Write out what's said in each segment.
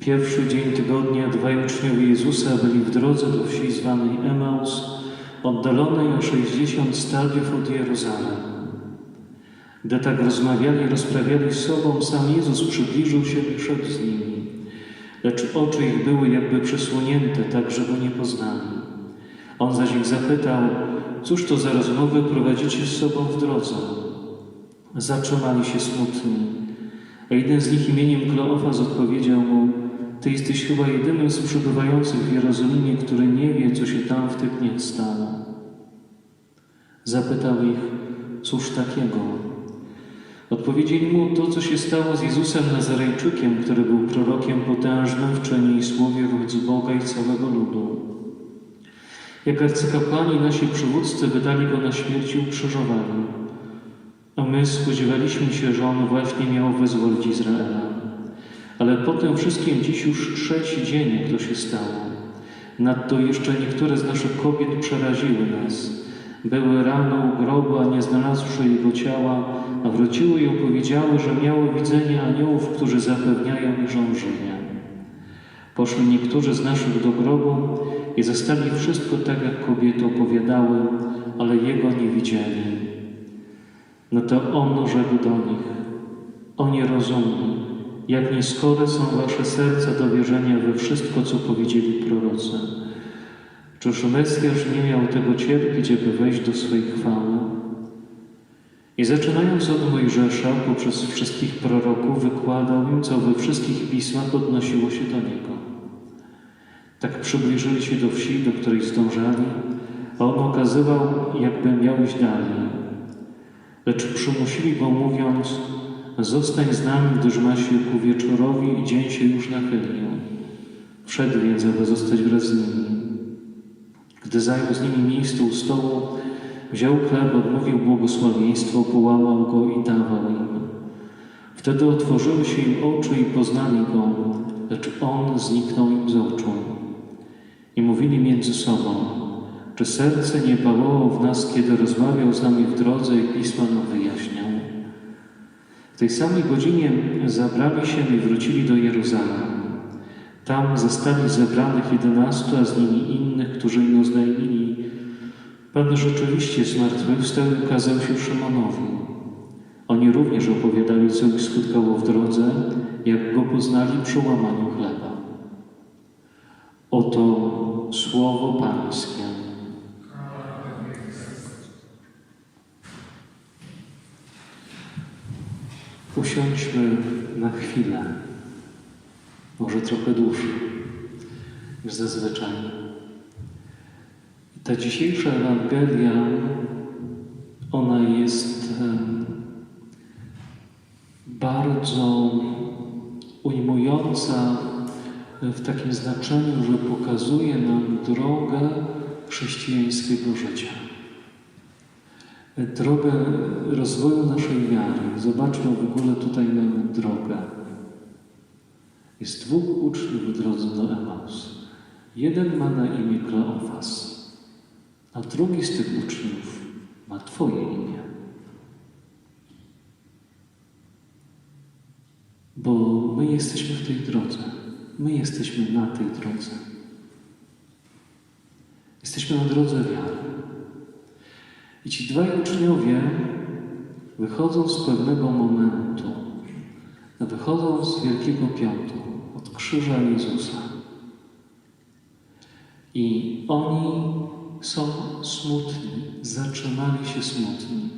pierwszy dzień tygodnia dwaj uczniowie Jezusa byli w drodze do wsi zwanej Emaus, oddalonej o 60 stadiów od Jeruzalem. Gdy tak rozmawiali rozprawiali z sobą, sam Jezus przybliżył się i szedł z nimi. Lecz oczy ich były jakby przesłonięte, tak że go nie poznali. On zaś ich zapytał, cóż to za rozmowy prowadzicie z sobą w drodze? Zatrzymali się smutni. A jeden z nich imieniem Kleofas odpowiedział mu, Ty jesteś chyba jedynym z przybywających w Jerozolimie, który nie wie, co się tam w tych dniach stało. Zapytał ich, cóż takiego? Odpowiedzieli mu to, co się stało z Jezusem Nazarejczykiem, który był prorokiem potężnym w czynie i słowie wobec Boga i całego ludu. Jak arcykapłani nasi przywódcy wydali go na śmierć i ukrzyżowali, a my spodziewaliśmy się, że on właśnie miał wyzwolić Izraela. Ale po tym wszystkim dziś już trzeci dzień, jak to się stało. Nadto jeszcze niektóre z naszych kobiet przeraziły nas. Były rano u grobu, a nie znalazłszy jego ciała, a wróciły i opowiedziały, że miały widzenie aniołów, którzy zapewniają ich żążenia. Poszli niektórzy z naszych do grobu i zastali wszystko tak, jak kobiety opowiadały, ale jego nie widzieli. No to on rzekł do nich, o nierozumni, jak nieskore są wasze serca do wierzenia we wszystko, co powiedzieli prorocy. Czyż Mesjasz nie miał tego cierpieć, aby wejść do swej chwały? I zaczynając od Mojżesza, poprzez wszystkich proroków, wykładał im, co we wszystkich pismach odnosiło się do niego. Tak przybliżyli się do wsi, do której zdążali, a on okazywał, jakby miał iść dalej. Lecz przymusili go, mówiąc, zostań z nami, gdyż ma się ku wieczorowi i dzień się już nachylił. Wszedł więc, aby zostać wraz z nimi. Gdy zajął z nimi miejsce u stołu, wziął chleb, odmówił błogosławieństwo, połamał go i dawał im. Wtedy otworzyły się im oczy i poznali go, lecz on zniknął im z oczu. I mówili między sobą, czy serce nie pałało w nas, kiedy rozmawiał z nami w drodze i Pisma nam. W tej samej godzinie zabrali się i wrócili do Jeruzalem. Tam zastali zebranych jedenastu, a z nimi innych, którzy im oznajmili, Pan rzeczywiście zmartwychwstał i ukazał się Szymonowi. Oni również opowiadali, co ich skutkało w drodze, jak go poznali przy łamaniu chleba. Oto słowo Pańskie. Usiądźmy na chwilę, może trochę dłużej niż zazwyczaj. Ta dzisiejsza Ewangelia, ona jest bardzo ujmująca w takim znaczeniu, że pokazuje nam drogę chrześcijańskiego życia. Drogę rozwoju naszej wiary. Zobaczmy w ogóle tutaj mamy drogę. Jest dwóch uczniów w drodze do Emaus. Jeden ma na imię Kleofas, a drugi z tych uczniów ma Twoje imię. Bo my jesteśmy w tej drodze. My jesteśmy na tej drodze. Jesteśmy na drodze wiary. I ci dwaj uczniowie wychodzą z pewnego momentu, wychodzą z Wielkiego Piątku, od krzyża Jezusa. I oni są smutni, zatrzymali się smutni,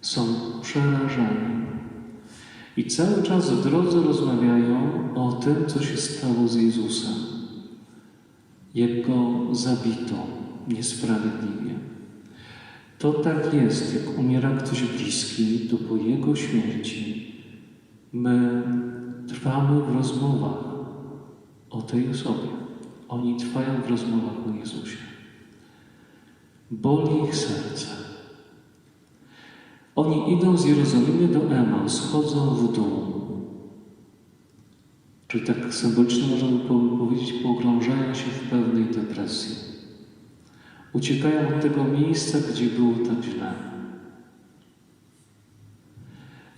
są przerażeni. I cały czas w drodze rozmawiają o tym, co się stało z Jezusem. Jak go zabito niesprawiedliwie. To tak jest, jak umiera ktoś bliski, to po jego śmierci my trwamy w rozmowach o tej osobie. Oni trwają w rozmowach o Jezusie. Boli ich serce. Oni idą z Jerozolimy do Emaus, schodzą w dół. Czyli tak symbolicznie możemy po- powiedzieć, pogrążają się w pewnej depresji. Uciekają od tego miejsca, gdzie było tak źle.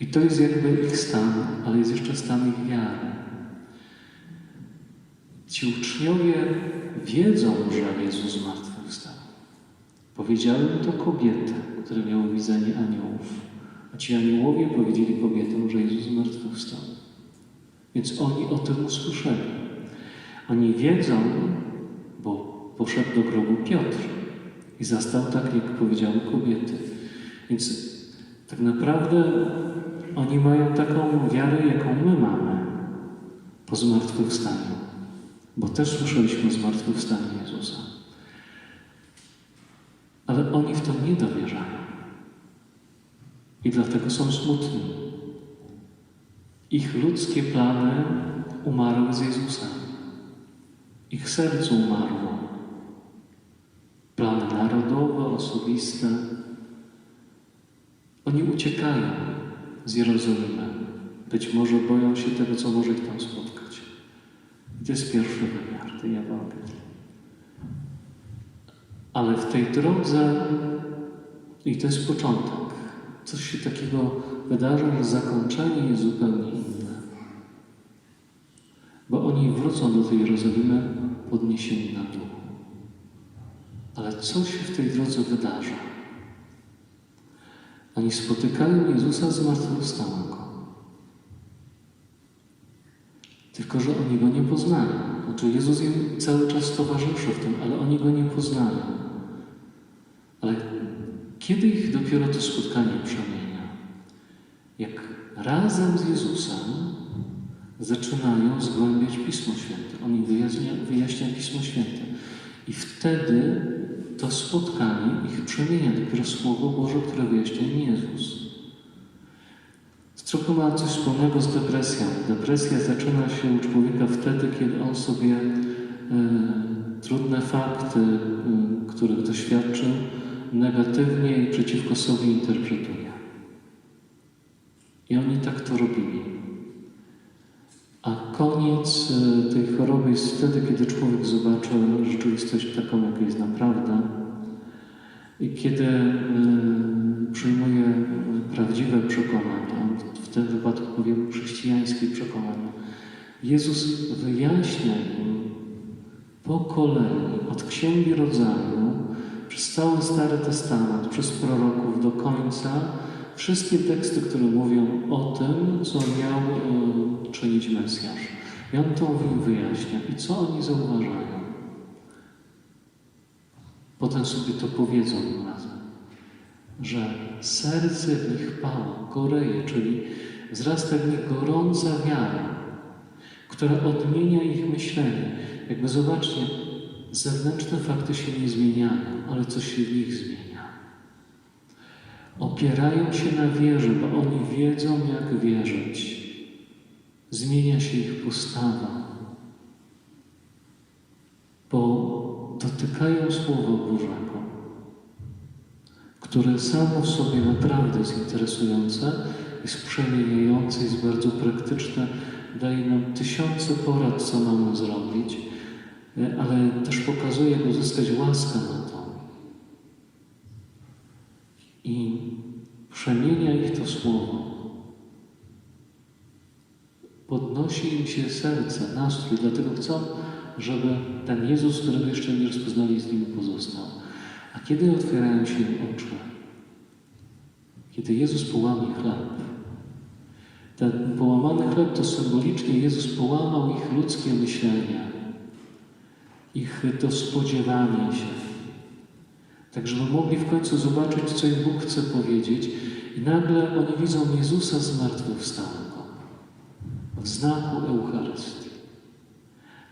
I to jest jakby ich stan, ale jest jeszcze stan ich wiary. Ci uczniowie wiedzą, że Jezus zmartwychwstał. Powiedziały to kobiety, które miały widzenie aniołów. A ci aniołowie powiedzieli kobietom, że Jezus zmartwychwstał. Więc oni o tym usłyszeli. Oni wiedzą, bo poszedł do grobu Piotr i zastał tak, jak powiedziały kobiety. Więc tak naprawdę oni mają taką wiarę, jaką my mamy po zmartwychwstaniu. Bo też słyszeliśmy o zmartwychwstaniu Jezusa. Ale oni w to nie dowierzają. I dlatego są smutni. Ich ludzkie plany umarły z Jezusem. Ich serce umarło. Narodowe, osobiste. Oni uciekają z Jerozolimy. Być może boją się tego, co może ich tam spotkać. I to jest pierwszy wymiar tej Ewangelii. Ale w tej drodze, i to jest początek, coś się takiego wydarza, że zakończenie jest zupełnie inne. Bo oni wrócą do tej Jerozolimy podniesieni na duchu. Ale co się w tej drodze wydarza? Oni spotykają Jezusa zmartwychwstałego. Tylko, że oni go nie poznają. Znaczy, Jezus im cały czas towarzyszy w tym, ale oni go nie poznają. Ale kiedy ich dopiero to spotkanie przemienia? Jak razem z Jezusem zaczynają zgłębiać Pismo Święte. Oni wyjaśnia, wyjaśniają Pismo Święte. I wtedy to spotkanie ich przemienia. Dopiero Słowo Boże, które wyjaśnia Jezus. Trochę ma coś wspólnego z depresją. Depresja zaczyna się u człowieka wtedy, kiedy on sobie e, trudne fakty, e, których doświadczył, negatywnie i przeciwko sobie interpretuje. I oni tak to robili. A koniec e, tej choroby jest wtedy, kiedy człowiek zobaczy rzeczywistość taką, jaka jest naprawdę kiedy e, przyjmuje prawdziwe przekonania, w tym wypadku powiem chrześcijańskie przekonania. Jezus wyjaśnia im po kolei, od Księgi Rodzaju, przez cały Stary Testament, przez proroków do końca, wszystkie teksty, które mówią o tym, co miał e, czynić Mesjasz. I on to wyjaśnia. I co oni zauważają? Potem sobie to powiedzą razem, że serce w nich pała, goreje, czyli wzrasta w nich gorąca wiara, która odmienia ich myślenie. Jakby zobaczcie, zewnętrzne fakty się nie zmieniają, ale coś się w nich zmienia. Opierają się na wierze, bo oni wiedzą, jak wierzyć. Zmienia się ich postawa, bo dotykają Słowa Bożego, które samo w sobie naprawdę jest interesujące, jest przemieniające, jest bardzo praktyczne, daje nam tysiące porad, co mamy zrobić, ale też pokazuje, jak uzyskać łaskę na to. I przemienia ich to Słowo. Podnosi im się serce, nastrój, dlatego chcą, żeby ten Jezus, którego jeszcze nie rozpoznali, z nim pozostał. A kiedy otwierają się im oczy? Kiedy Jezus połamie chleb. Ten połamany chleb to symbolicznie Jezus połamał ich ludzkie myślenie, ich to spodziewanie się. Tak, żeby mogli w końcu zobaczyć, co im Bóg chce powiedzieć, i nagle oni widzą Jezusa zmartwychwstałego w znaku Eucharystii.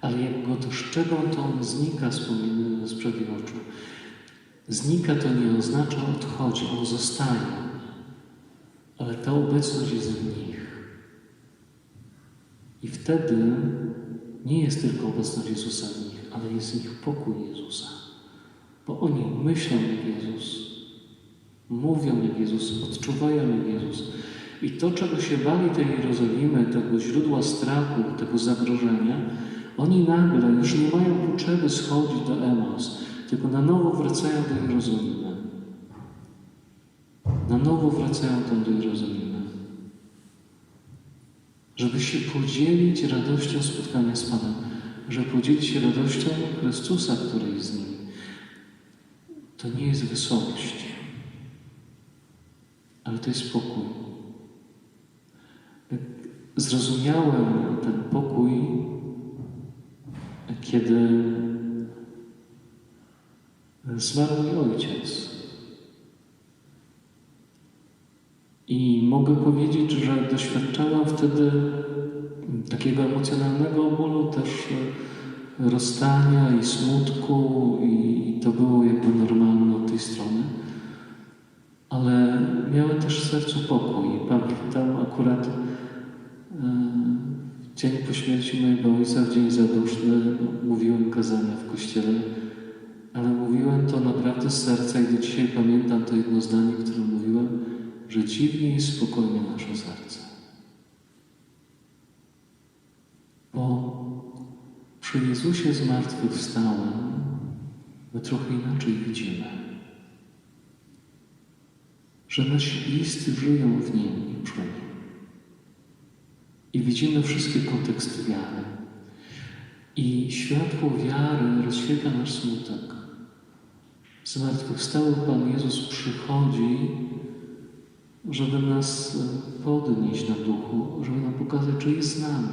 Ale jak go dostrzegą, to on znika z, pomiędzy- z przed ich oczu. Znika to nie oznacza odchodzi, on zostaje. Ale ta obecność jest w nich. I wtedy nie jest tylko obecność Jezusa w nich, ale jest w nich pokój Jezusa. Bo oni myślą jak Jezus, mówią jak Jezus, odczuwają jak Jezus. I to, czego się bali tej Jerozolimy, tego źródła strachu, tego zagrożenia, oni nagle już nie mają potrzeby schodzić do Emaus, tylko na nowo wracają do Jerozolimy. Na nowo wracają tam do Jerozolimy. Żeby się podzielić radością spotkania z Panem, żeby podzielić się radością Chrystusa, który jest z nimi. To nie jest wysokość, ale to jest pokój. Zrozumiałem ten pokój, kiedy zmarł mój ojciec. I mogę powiedzieć, że doświadczałam wtedy takiego emocjonalnego bólu, też rozstania i smutku, i to było jakby normalne od tej strony. Ale miałem też w sercu pokój. Pamiętam akurat dzień po śmierci mojego ojca, w dzień zaduszny, mówiłem kazania w kościele, ale mówiłem to naprawdę z serca i do dzisiaj pamiętam to jedno zdanie, które mówiłem, że dziwnie i spokojnie nasze serce. Bo przy Jezusie zmartwychwstałym my trochę inaczej widzimy. Że nasi bliscy żyją w Nim i przy Nim. I widzimy wszystkie konteksty wiary. I światło wiary rozświetla nasz smutek. Zmartwychwstały Pan Jezus przychodzi, żeby nas podnieść na duchu, żeby nam pokazać, że jest z nami.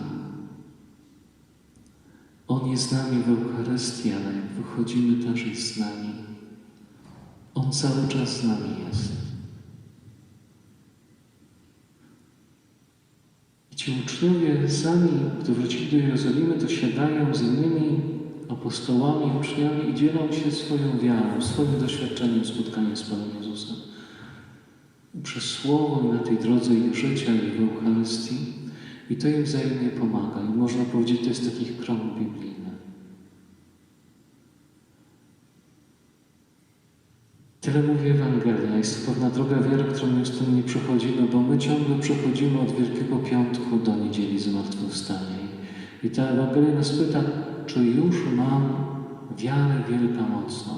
On jest z nami w Eucharystii, ale jak wychodzimy, też jest z nami. On cały czas z nami jest. Ci uczniowie sami, gdy wrócili do Jerozolimy, to siadają z innymi apostołami, uczniami i dzielą się swoją wiarą, swoim doświadczeniem spotkania z Panem Jezusem. Przez Słowo na tej drodze ich życia i w Eucharystii. I to im wzajemnie pomaga. I można powiedzieć, to jest taki chrom biblijny. Tyle mówi Ewangelia. Jest to pewna droga wiary, którą nieustannie przechodzimy, bo my ciągle przechodzimy od Wielkiego Piątku do Niedzieli Zmartwychwstania. I ta Ewangelia nas pyta, czy już mam wiarę wielkomocną?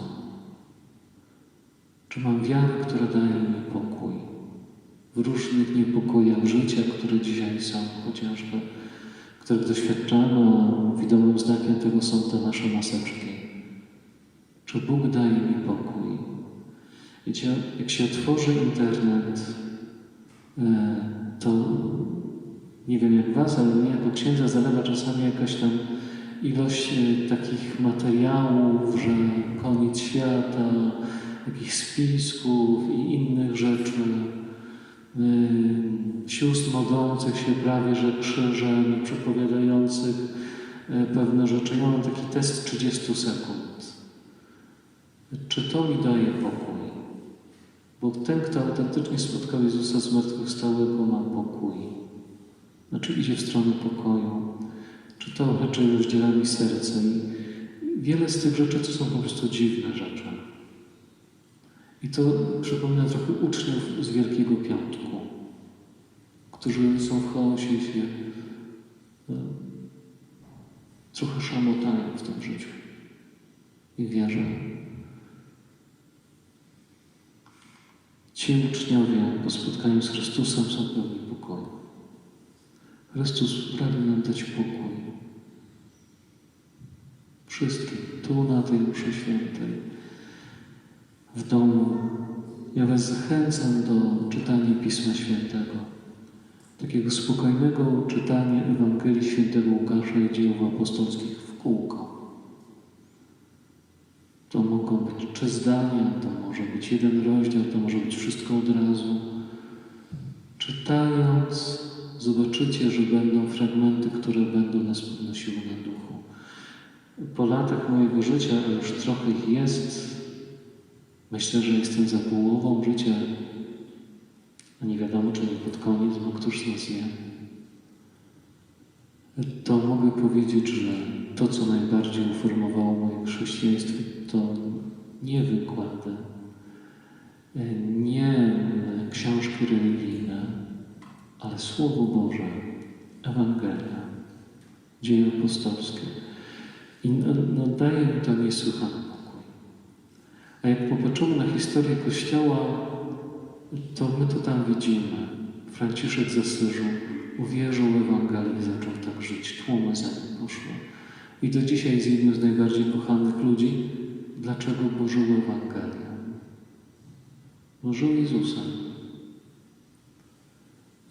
Czy mam wiarę, która daje mi pokój w różnych niepokojach życia, które dzisiaj są, chociażby, których doświadczamy, a widomym znakiem tego są te nasze maseczki. Czy Bóg daje mi pokój? Wiecie, jak się otworzy internet, to nie wiem jak Was, ale mnie jako księdza zalewa czasami jakaś tam ilość takich materiałów, że koniec świata, jakichś spisków i innych rzeczy, sióstr modlących się prawie że krzyżem, przepowiadających pewne rzeczy. Ja mam taki test 30 sekund. Czy to mi daje pokój? Bo ten, kto autentycznie spotkał Jezusa zmartwychwstałego, ma pokój. Znaczy idzie w stronę pokoju. Czy to rzeczy rozdziela mi serce. I wiele z tych rzeczy to są po prostu dziwne rzeczy. I to przypomina trochę uczniów z Wielkiego Piątku, którzy są w chaosie i się no, trochę szamotają w tym życiu i wierzą. Ci uczniowie po spotkaniu z Chrystusem są pełni pokoju. Chrystus pragnie nam dać pokój. Wszystkim, tu na tej mszy świętej, w domu. Ja Was zachęcam do czytania Pisma Świętego. Takiego spokojnego czytania Ewangelii Świętego Łukasza i dzieł apostolskich w kółko. To mogą być trzy zdania, to może być jeden rozdział, to może być wszystko od razu. Czytając, zobaczycie, że będą fragmenty, które będą nas podnosiły na duchu. Po latach mojego życia, a już trochę ich jest, myślę, że jestem za połową życia, a nie wiadomo, czy nie pod koniec, bo któż z nas wie. To mogę powiedzieć, że to, co najbardziej uformowało moje chrześcijaństwo, to nie wykłady, nie książki religijne, ale Słowo Boże, Ewangelia, dzieje apostolskie i no, daje mi to niesłychany pokój. A jak popatrzymy na historię Kościoła, to my to tam widzimy. Franciszek z Asyżu uwierzył w Ewangelię i zaczął tak żyć. Tłumy za nim poszły. I do dzisiaj jest jednym z najbardziej kochanych ludzi. Dlaczego? Bo żył Ewangelię. Bo Jezusem.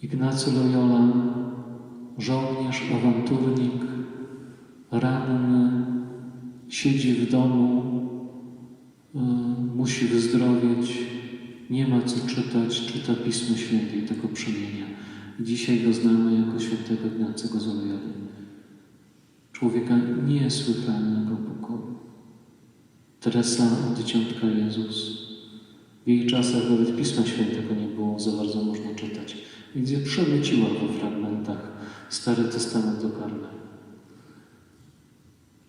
Ignacy Loyola, żołnierz, awanturnik, ranny, siedzi w domu, y, musi wyzdrowieć, nie ma co czytać, czyta Pismo Święte i tego przemienia. Dzisiaj go znamy jako świętego Ignacego z. Człowieka niesłychanego pokoju. Teresa od Dzieciątka Jezus. W jej czasach nawet Pisma Świętego nie było za bardzo można czytać, je przemyciła we fragmentach Stary Testament do Karmelu.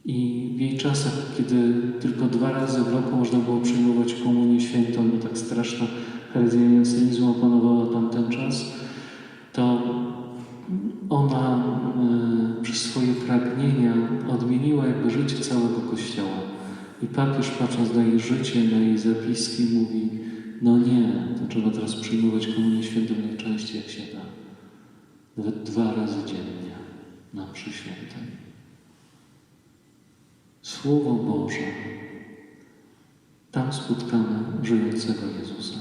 I w jej czasach, kiedy tylko dwa razy w roku można było przyjmować komunię świętą, bo tak straszna herezja jansenizmu opanowała tamten czas, to ona e, przez swoje pragnienia odmieniła jakby życie całego Kościoła. I papież patrząc na jej życie, na jej zapiski mówi, no nie, to trzeba teraz przyjmować komunię świętą najczęściej jak się da. Nawet dwa razy dziennie na mszy świętej. Słowo Boże. Tam spotkamy żyjącego Jezusa.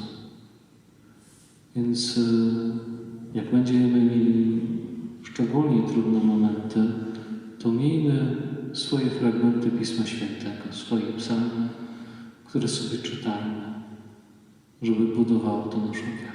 Więc y, jak będziemy mieli szczególnie trudne momenty, to miejmy swoje fragmenty Pisma Świętego, swoje psalmy, które sobie czytamy, żeby budowało to naszą wiarę.